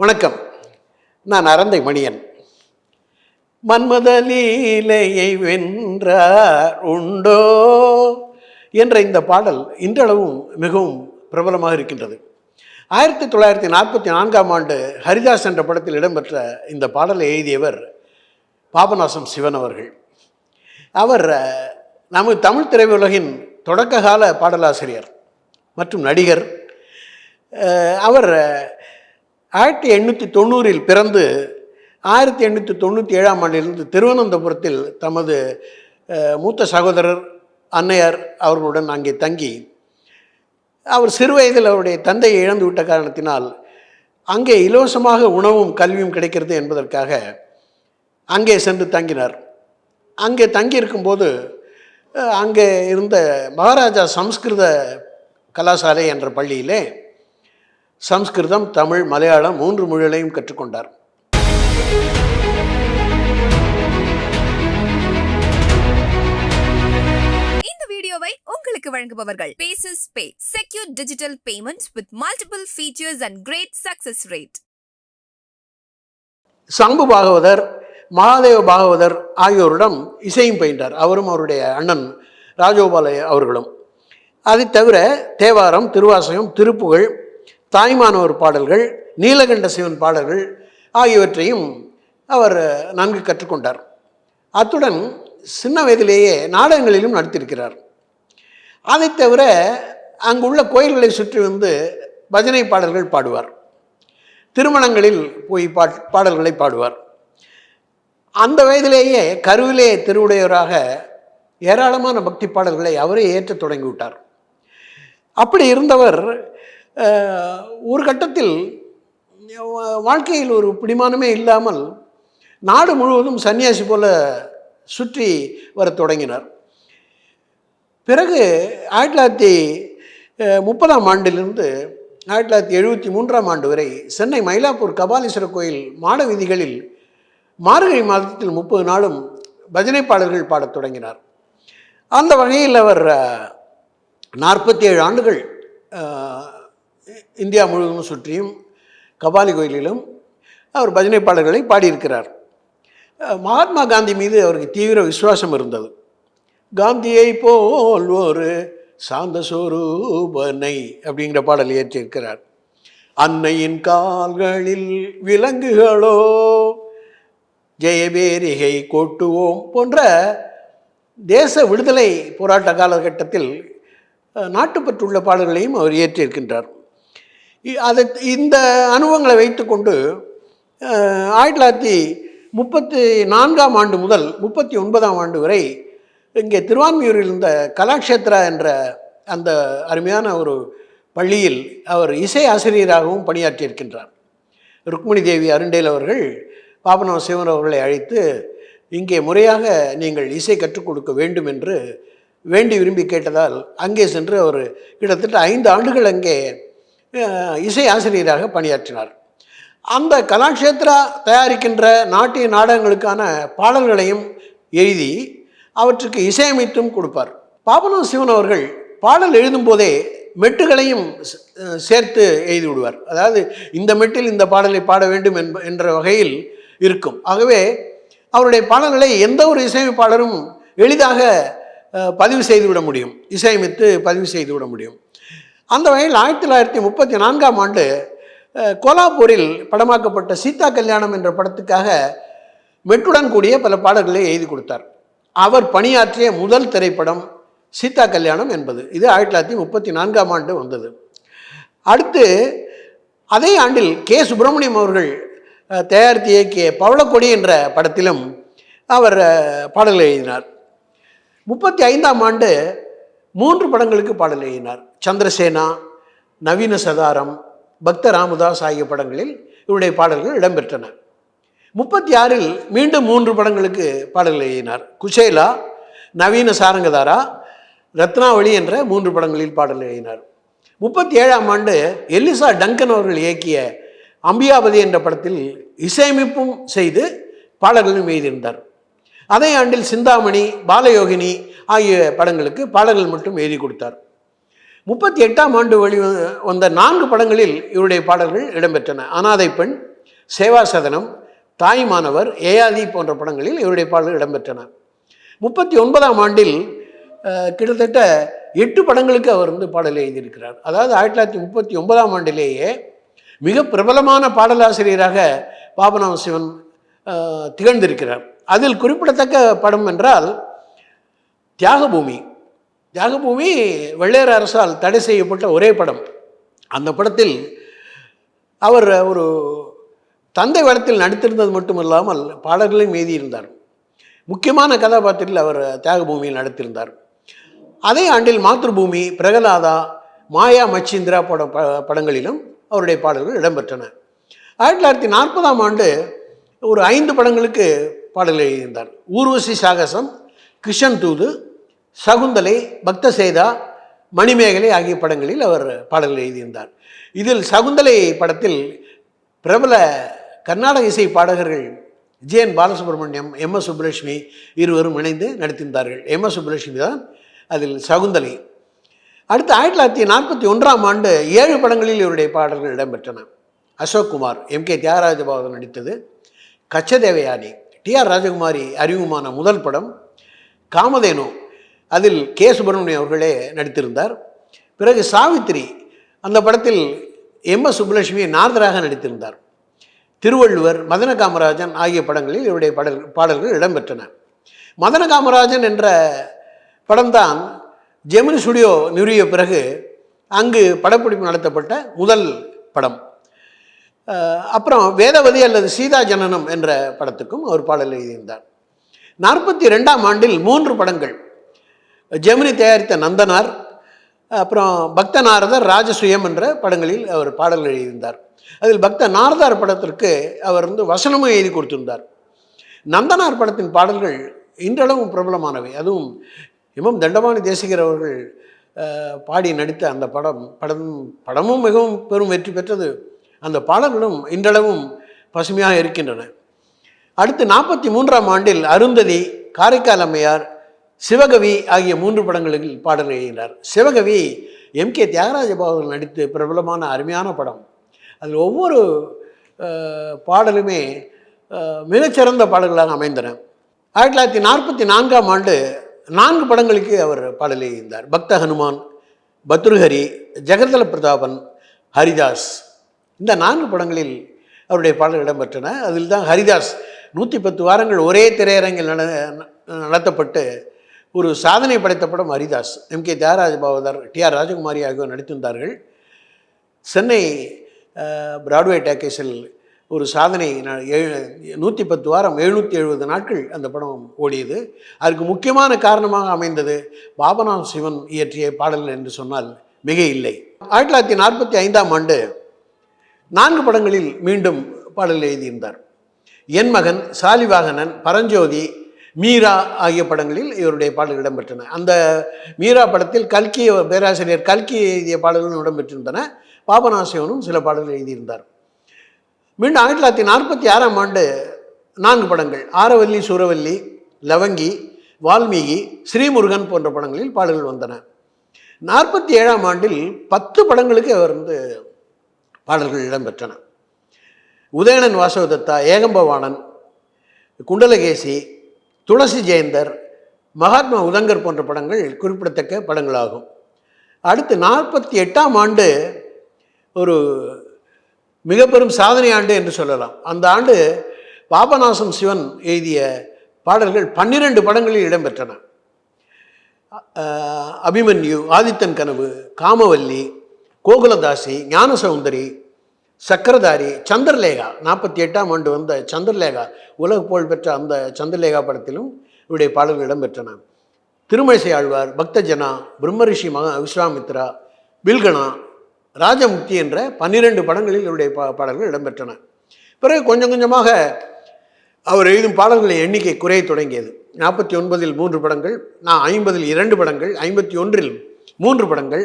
வணக்கம். நான் அரந்தை மணியன். மன்மத லீலையை வென்றார் உண்டோ என்ற இந்த பாடல் இன்றளவும் மிகவும் பிரபலமாக இருக்கின்றது. ஆயிரத்தி தொள்ளாயிரத்தி நாற்பத்தி நான்காம் ஆண்டு ஹரிதாஸ் என்ற படத்தில் இடம்பெற்ற இந்த பாடலை எழுதியவர் பாபநாசம் சிவன் அவர்கள். அவர் நமது தமிழ் திரையுலகின் தொடக்ககால பாடலாசிரியர் மற்றும் நடிகர். அவர் ஆயிரத்தி எண்ணூற்றி தொண்ணூறில் பிறந்து ஆயிரத்தி எண்ணூற்றி தொண்ணூற்றி ஏழாம் ஆண்டிலிருந்து திருவனந்தபுரத்தில் தமது மூத்த சகோதரர் அன்னையார் அவர்களுடன் அங்கே தங்கி அவர் சிறுவயதில் அவருடைய தந்தையை இழந்து விட்ட காரணத்தினால் அங்கே இலவசமாக உணவும் கல்வியும் கிடைக்கிறது என்பதற்காக அங்கே சென்று தங்கினார். அங்கே தங்கியிருக்கும்போது அங்கே இருந்த மகாராஜா சம்ஸ்கிருத கலாசாலை என்ற பள்ளியிலே சம்ஸ்கிருதம் தமிழ் மலையாளம் மூன்று மொழிகளையும் கற்றுக்கொண்டார். இந்த வீடியோவை உங்களுக்கு வழங்குபவர்கள் bases pay secure digital payments with multiple features and great success rate Shambhu Bhagavathar Mahadeva Bhagavathar ஆகியோரிடம் இசையும் பயின்றார். அவரும் அவருடைய அண்ணன் ராஜகோபால அவர்களும். அதை தவிர தேவாரம் திருவாசகம் திருப்புகழ் தாய்மானவர் பாடல்கள் நீலகண்ட சிவன் பாடல்கள் ஆகியவற்றையும் அவர் நன்கு கற்றுக்கொண்டார். அத்துடன் சின்ன வயதிலேயே நாடகங்களிலும் நடித்திருக்கிறார். அதைத் தவிர அங்குள்ள கோயில்களை சுற்றி வந்து பஜனை பாடல்கள் பாடுவார். திருமணங்களில் போய் பாட் பாடல்களை பாடுவார். அந்த வயதிலேயே கருவிலே திருவுடையவராக ஏராளமான பக்தி பாடல்களை அவரே ஏற்றத் தொடங்கிவிட்டார். அப்படி இருந்தவர் ஒரு கட்டத்தில் வாழ்க்கையில் ஒரு பிடிமானமே இல்லாமல் நாடு முழுவதும் சன்னியாசி போல சுற்றி வரத் தொடங்கினார். பிறகு ஆயிரத்தி தொள்ளாயிரத்தி முப்பதாம் ஆண்டிலிருந்து ஆயிரத்தி தொள்ளாயிரத்தி எழுபத்தி மூன்றாம் ஆண்டு வரை சென்னை மயிலாப்பூர் கபாலீஸ்வரர் கோயில் மாட வீதிகளில் மார்கழி மாதத்தில் முப்பது நாளும் பஜனை பாடல்கள் பாடத் தொடங்கினார். அந்த வகையில் அவர் நாற்பத்தி ஏழு ஆண்டுகள் இந்தியா முழுவதும் சுற்றியும் கபாலி கோயிலிலும் அவர் பஜனை பாடல்களை பாடியிருக்கிறார். மகாத்மா காந்தி மீது அவருக்கு தீவிர விசுவாசம் இருந்தது. காந்தியை போல் ஒரு சாந்த சொரூபனை அப்படிங்கிற பாடல் இயற்றியிருக்கிறார் அன்னையின் கால்களில் விலங்குகளோ ஜெயபேரிகை கொட்டுவோம் போன்ற தேச விடுதலை போராட்ட காலகட்டத்தில் நாட்டுப்பற்றுள்ள பாடல்களையும் அவர் இயற்றியிருக்கின்றார் அதை இந்த அனுபவங்களை வைத்துக்கொண்டு ஆயிரத்தி தொள்ளாயிரத்தி முப்பத்தி நான்காம் ஆண்டு முதல் முப்பத்தி ஒன்பதாம் ஆண்டு வரை இங்கே திருவான்மியூரில் இருந்த கலாக்ஷேத்ரா என்ற அந்த அருமையான ஒரு பள்ளியில் அவர் இசை ஆசிரியராகவும் பணியாற்றியிருக்கின்றார். ருக்மிணி தேவி அருண்டேல் அவர்கள் பாபநாத சிவன் அவர்களை அழைத்து இங்கே முறையாக நீங்கள் இசை கற்றுக் கொடுக்க வேண்டும் என்று வேண்டி விரும்பி கேட்டதால் அங்கே சென்று அவர் கிட்டத்தட்ட ஐந்து ஆண்டுகள் அங்கே இசை ஆசிரியராக பணியாற்றினார். அந்த கலாக்ஷேத்ரா தயாரிக்கின்ற நாட்டிய நாடகங்களுக்கான பாடல்களையும் எழுதி அவற்றுக்கு இசையமைத்தும் கொடுப்பார். பாபநாத சிவன் அவர்கள் பாடல் எழுதும்போதே மெட்டுகளையும் சேர்த்து எழுதி விடுவார். அதாவது இந்த மெட்டில் இந்த பாடலை பாட வேண்டும் என்ப என்ற வகையில் இருக்கும். ஆகவே அவருடைய பாடல்களை எந்த ஒரு இசையமைப்பாளரும் எளிதாக பதிவு செய்து விட முடியும். இசையமைத்து பதிவு செய்து விட முடியும். அந்த வகையில் ஆயிரத்தி தொள்ளாயிரத்தி முப்பத்தி நான்காம் ஆண்டு கோலாப்பூரில் படமாக்கப்பட்ட சீதா கல்யாணம் என்ற படத்துக்காக மெட்டுடன் கூடிய பல பாடல்களை எழுதி கொடுத்தார். அவர் பணியாற்றிய முதல் திரைப்படம் சீதா கல்யாணம் என்பது. இது ஆயிரத்தி தொள்ளாயிரத்தி முப்பத்தி நான்காம் ஆண்டு வந்தது. அடுத்து அதே ஆண்டில் கே. சுப்பிரமணியம் அவர்கள் தயாரித்து இயக்கிய பவளக்கொடி என்ற படத்திலும் அவர் அஹ், பாடல்கள் எழுதினார். முப்பத்தி ஐந்தாம் ஆண்டு மூன்று படங்களுக்கு பாடல் எழுதினார். சந்திரசேனா நவீன சதாரம் பக்த ராமதாஸ் ஆகிய படங்களில் இவருடைய பாடல்கள் இடம்பெற்றன. முப்பத்தி ஆறில் மீண்டும் மூன்று படங்களுக்கு பாடல்கள் எழுதினார். குஷேலா நவீன சாரங்கதாரா ரத்னாவளி என்ற மூன்று படங்களில் பாடல் எழுதினார். முப்பத்தி ஏழாம் ஆண்டு எலிசா டங்கன் அவர்கள் இயக்கிய அம்பியாபதி என்ற படத்தில் இசையமைப்பும் செய்து பாடல்களும் எழுதியிருந்தார். அதே ஆண்டில் சிந்தாமணி பாலயோகினி ஆகிய படங்களுக்கு பாடல்கள் மட்டும் எழுதி கொடுத்தார். முப்பத்தி எட்டாம் ஆண்டு வெளி வந்த நான்கு படங்களில் இவருடைய பாடல்கள் இடம்பெற்றன. அனாதை பெண் சேவா சதனம் தாய்மானவர் ஏயாதி போன்ற படங்களில் இவருடைய பாடல்கள் இடம்பெற்றன. முப்பத்தி ஒன்பதாம் ஆண்டில் கிட்டத்தட்ட எட்டு படங்களுக்கு அவர் வந்து பாடல் எழுதியிருக்கிறார். அதாவது ஆயிரத்தி தொள்ளாயிரத்தி முப்பத்தி ஒன்பதாம் ஆண்டிலேயே மிக பிரபலமான பாடலாசிரியராக பாபநாம சிவன் திகழ்ந்திருக்கிறார். அதில் குறிப்பிடத்தக்க படம் என்றால் தியாகபூமி. தியாகபூமி வெள்ளையர் அரசால் தடை செய்யப்பட்ட ஒரே படம். அந்த படத்தில் அவர் ஒரு தந்தை வேடத்தில் நடித்திருந்தது மட்டுமல்லாமல் பாடல்களையும் எழுதியிருந்தார் முக்கியமான கதாபாத்திரத்தில் அவர் தியாகபூமியில் நடித்திருந்தார். அதே ஆண்டில் மாத்ருபூமி பிரகலாதா மாயா மச்சிந்திரா பட ப- படங்களிலும் அவருடைய பாடல்கள் இடம்பெற்றன. ஆயிரத்தி தொள்ளாயிரத்தி நாற்பதாம் ஆண்டு ஒரு ஐந்து படங்களுக்கு பாடல்கள் எழுதியிருந்தார். ஊர்வசி சாகசம் கிஷன் தூது சகுந்தலை பக்தசேதா மணிமேகலை ஆகிய படங்களில் அவர் பாடல்கள் எழுதியிருந்தார். இதில் சகுந்தலை படத்தில் பிரபல கர்நாடக இசை பாடகர்கள் J N Balasubramaniam M S Subbulakshmi இருவரும் இணைந்து நடித்திருந்தார்கள். எம் எஸ் சுப்புலட்சுமி தான் அதில் சகுந்தலை. அடுத்து ஆயிரத்தி தொள்ளாயிரத்தி நாற்பத்தி ஒன்றாம் ஆண்டு ஏழு படங்களில் இவருடைய பாடல்கள் இடம்பெற்றன. அசோக் குமார் எம் கே தியாகராஜ பாகவதன் நடித்தது. கச்சதேவயானி டி ஆர் ராஜகுமாரி அறிமுகமான முதல் படம். காமதேனு அதில் கே. சுப்பிரமணியம் அவர்களே நடித்திருந்தார். பிறகு சாவித்திரி அந்த படத்தில் எம். எஸ். சுப்புலட்சுமி நாரதராக நடித்திருந்தார். திருவள்ளுவர் மதன காமராஜன் ஆகிய படங்களில் இவருடைய பாடல் பாடல்கள் இடம்பெற்றன. மதன காமராஜன் என்ற படம்தான் ஜெமினி ஸ்டுடியோ நிறுவிய பிறகு அங்கு படப்பிடிப்பு நடத்தப்பட்ட முதல் படம். அப்புறம் வேதவதி அல்லது சீதா ஜனனம் என்ற படத்துக்கும் அவர் பாடல் எழுதியிருந்தார். நாற்பத்தி ரெண்டாம் ஆண்டில் மூன்று படங்கள் ஜெமினி தயாரித்த நந்தனார் அப்புறம் பக்த நாரதர் ராஜசுயம் என்ற படங்களில் அவர் பாடல்கள் எழுதியிருந்தார். அதில் பக்த நாரதார் படத்திற்கு அவர் வந்து வசனமும் எழுதி கொடுத்திருந்தார். நந்தனார் படத்தின் பாடல்கள் இன்றளவும் பிரபலமானவை. அதுவும் இமம் தண்டபாணி தேசிகர் அவர்கள் பாடி நடித்த அந்த படம் படம் படமும் மிகவும் பெரும் வெற்றி பெற்றது. அந்த பாடல்களும் இன்றளவும் பசுமையாக இருக்கின்றன. அடுத்து நாற்பத்தி மூன்றாம் ஆண்டில் அருந்ததி காரைக்கால் அம்மையார் சிவகவி ஆகிய மூன்று படங்களில் பாடல் எழுதினார் சிவகவி எம். கே. தியாகராஜ பாபு நடித்து பிரபலமான அருமையான படம். அதில் ஒவ்வொரு பாடலுமே மிகச்சிறந்த பாடல்களாக அமைந்தன. ஆயிரத்தி தொள்ளாயிரத்தி நாற்பத்தி நான்காம் ஆண்டு நான்கு படங்களுக்கு அவர் பாடல் எழுதியிருந்தார். பக்த ஹனுமான் பத்ருஹரி ஜெகதல பிரதாபன் ஹரிதாஸ். இந்த நான்கு படங்களில் அவருடைய பாடல் இடம்பெற்றன. அதில் தான் ஹரிதாஸ் நூற்றி பத்து வாரங்கள் ஒரே திரையரங்கில் நட நடத்தப்பட்டு ஒரு சாதனை படைத்த படம் Haridas. M. K. Thyagaraja Bhagavathar T. R. Rajakumari ஆகியோர் நடித்திருந்தார்கள். சென்னை பிராட்வே டேக்கேஸில் ஒரு சாதனை நூற்றி பத்து வாரம் எழுநூற்றி எழுபது நாட்கள் அந்த படம் ஓடியது. அதுக்கு முக்கியமான காரணமாக அமைந்தது பாபநாத் சிவன் இயற்றிய பாடல் என்று சொன்னால் மிக இல்லை. ஆயிரத்தி தொள்ளாயிரத்தி நாற்பத்தி ஐந்தாம் ஆண்டு நான்கு படங்களில் மீண்டும் பாடல் எழுதியிருந்தார். என் மகன் சாலிவாகனன் பரஞ்சோதி மீரா ஆகிய படங்களில் இவருடைய பாடல்கள் இடம்பெற்றன. அந்த மீரா படத்தில் கல்கி பேராசிரியர் கல்கி எழுதிய பாடல்களும் இடம்பெற்றிருந்தன. பாபநாசிவனும் சில பாடல்கள் எழுதியிருந்தார். மீண்டும் ஆயிரத்தி தொள்ளாயிரத்தி நாற்பத்தி ஆறாம் ஆண்டு நான்கு படங்கள். ஆரவல்லி சூரவல்லி லவங்கி வால்மீகி ஸ்ரீமுருகன் போன்ற படங்களில் பாடல்கள் வந்தன. நாற்பத்தி ஏழாம் ஆண்டில் பத்து படங்களுக்கு அவர் வந்து பாடல்கள் இடம்பெற்றன. உதயணன் வாசவதத்தா ஏகம்பவாணன் குண்டலகேசி துளசி ஜெயந்தர் மகாத்மா உதங்கர் போன்ற படங்கள் குறிப்பிடத்தக்க படங்களாகும். அடுத்து நாற்பத்தி எட்டாம் ஆண்டு ஒரு மிக பெரும் சாதனை ஆண்டு என்று சொல்லலாம். அந்த ஆண்டு பாபநாசம் சிவன் எழுதிய பாடல்கள் பன்னிரண்டு படங்களில் இடம்பெற்றன. அபிமன்யு ஆதித்தன் கனவு காமவல்லி கோகுலதாசி ஞான சௌந்தரி சக்கரதாரி சந்திரலேகா நாற்பத்தி எட்டாம் ஆண்டு வந்த சந்திரலேகா உலக புகழ்பெற்ற அந்த சந்திரலேகா படத்திலும் இவருடைய பாடல்கள் இடம்பெற்றன. திருமழிசை ஆழ்வார் பக்தஜனா பிரம்மரிஷி மகா விஸ்வாமித்ரா பில்கணா ராஜமுக்தி என்ற பன்னிரெண்டு படங்களில் இவருடைய பா பாடல்கள் இடம்பெற்றன. பிறகு கொஞ்சம் கொஞ்சமாக அவர் எழுதும் பாடல்களின் எண்ணிக்கை குறைய தொடங்கியது. நாற்பத்தி ஒன்பதில் மூன்று படங்கள் நான் ஐம்பதில் இரண்டு படங்கள் ஐம்பத்தி ஒன்றில் மூன்று படங்கள்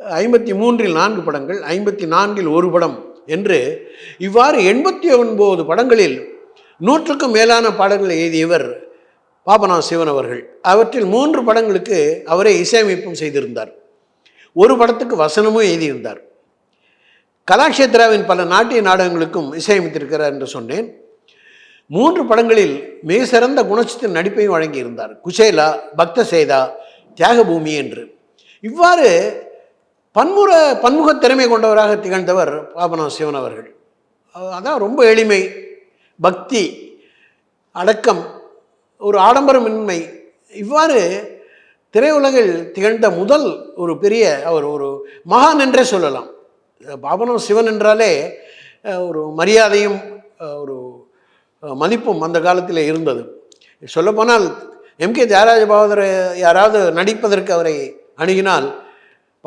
ஐம்பத்தி மூன்றில் நான்கு படங்கள் ஐம்பத்தி நான்கில் ஒரு படம் என்று இவ்வாறு எண்பத்தி ஒன்பது படங்களில் நூற்றுக்கும் மேலான பாடல்களை எழுதியவர் பாபநாத சிவன் அவர்கள். அவற்றில் மூன்று படங்களுக்கு அவரே இசையமைப்பும் செய்திருந்தார். ஒரு படத்துக்கு வசனமும் எழுதியிருந்தார். கலாக்ஷேத்ராவின் பல நாட்டிய நாடகங்களுக்கும் இசையமைத்திருக்கிறார் என்று சொன்னேன். மூன்று படங்களில் மிக சிறந்த குணச்சித்திர நடிப்பையும் வழங்கியிருந்தார். குசேலா பக்த சேதா தியாகபூமி என்று. இவ்வாறு பன்முற பன்முக திறமை கொண்டவராக திகழ்ந்தவர் பாபநாத சிவன் அவர்கள். அதான் ரொம்ப எளிமை பக்தி அடக்கம் ஒரு ஆடம்பரமின்மை. இவ்வாறு திரையுலகில் திகழ்ந்த முதல் ஒரு பெரிய அவர் ஒரு மகான் என்றே சொல்லலாம். பாபனம் சிவன் என்றாலே ஒரு மரியாதையும் ஒரு மதிப்பும் அந்த காலத்தில் இருந்தது. சொல்லப்போனால் எம் கே தியாகராஜ பாகவதர் யாராவது நடிப்பதற்கு அவரை அணுகினால்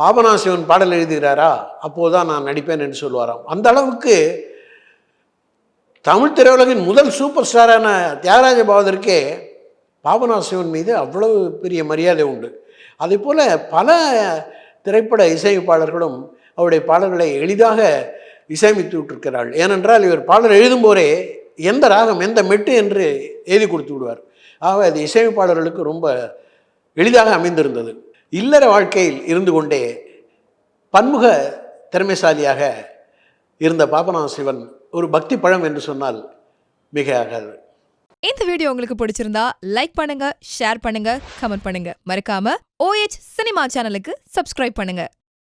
பாபநாசிவன் பாடல் எழுதுகிறாரா? அப்போது தான் நான் நடிப்பேன் என்று சொல்லுவாராம். அந்த அளவுக்கு தமிழ் திரையுலகின் முதல் சூப்பர் ஸ்டாரான தியாகராஜ பாவதற்கே பாபநாசிவன் மீது அவ்வளவு பெரிய மரியாதை உண்டு. அதே போல் பல திரைப்பட இசையமைப்பாளர்களும் அவருடைய பாடல்களை எளிதாக இசையமைத்து விட்டிருக்கிறாள். ஏனென்றால் இவர் பாடல் எழுதும்போதே எந்த ராகம் எந்த மெட்டு என்று எழுதி கொடுத்து விடுவார். ஆக அது இசையமைப்பாளர்களுக்கு ரொம்ப எளிதாக அமைந்திருந்தது. இல்லற வாழ்க்கையில் இருந்து கொண்டே பன்முக திறமைசாலியாக இருந்த பாபநாத சிவன் ஒரு பக்தி பழம் என்று சொன்னால் மிக ஆகாது இந்த வீடியோ உங்களுக்கு பிடிச்சிருந்தா லைக் பண்ணுங்க ஷேர் பண்ணுங்க கமெண்ட் பண்ணுங்க. மறக்காம ஓஎச் சினிமா சேனலுக்கு சப்ஸ்கிரைப் பண்ணுங்க.